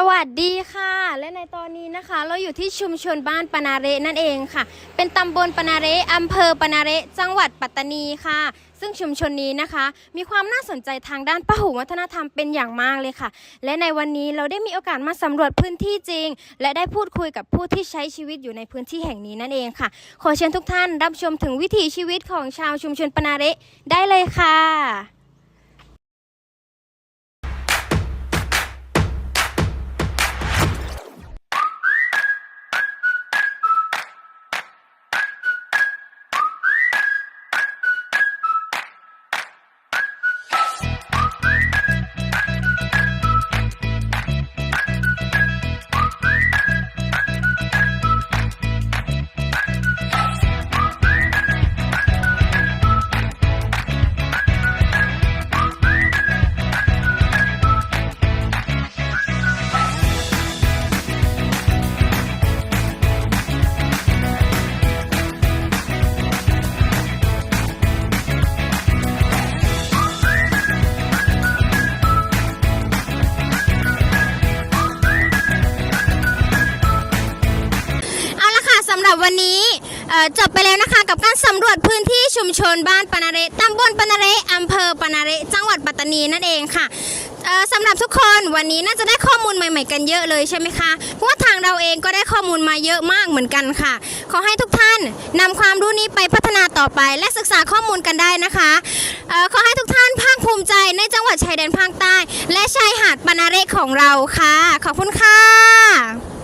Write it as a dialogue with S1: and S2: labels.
S1: สวัสดีค่ะ และในตอนนี้นะคะ เราอยู่ที่ชุมชนบ้านปนาเระนั่นเองค่ะ เป็นตำบลปนาเระอำเภอปนาเระจังหวัดปัตตานีค่ะ ซึ่งชุมชนนี้นะคะ มีความน่าสนใจทางด้านพหุวัฒนธรรมเป็นอย่างมากเลยค่ะ และในวันนี้เราได้มีโอกาสมาสำรวจพื้นที่จริง และได้พูดคุยกับผู้ที่ใช้ชีวิตอยู่ในพื้นที่แห่งนี้นั่นเองค่ะ ขอเชิญทุกท่านรับชมถึงวิถีชีวิตของชาวชุมชนปนาเระได้เลยค่ะ วันนี้จบไปแล้วนะคะกับการสำรวจพื้นที่ชุมชนบ้านปนาเระตำบลปนาเรอำเภอปนาเรจังหวัดปัตตานีนั่นเองค่ะสำหรับทุกคนวันนี้น่าจะได้ข้อมูลใหม่ ๆ กันเยอะเลยใช่ไหมคะ เพราะว่าทางเราเองก็ได้ข้อมูลมาเยอะมากเหมือนกันค่ะ ขอให้ทุกท่านนำความรู้นี้ไปพัฒนาต่อไป และศึกษาข้อมูลกันได้นะคะออขอให้ทุกท่านภาคภูมิใจในจังหวัดชายแดนภาคใต้ และชายหาดปานาเระของเราค่ะ ขอบคุณค่ะ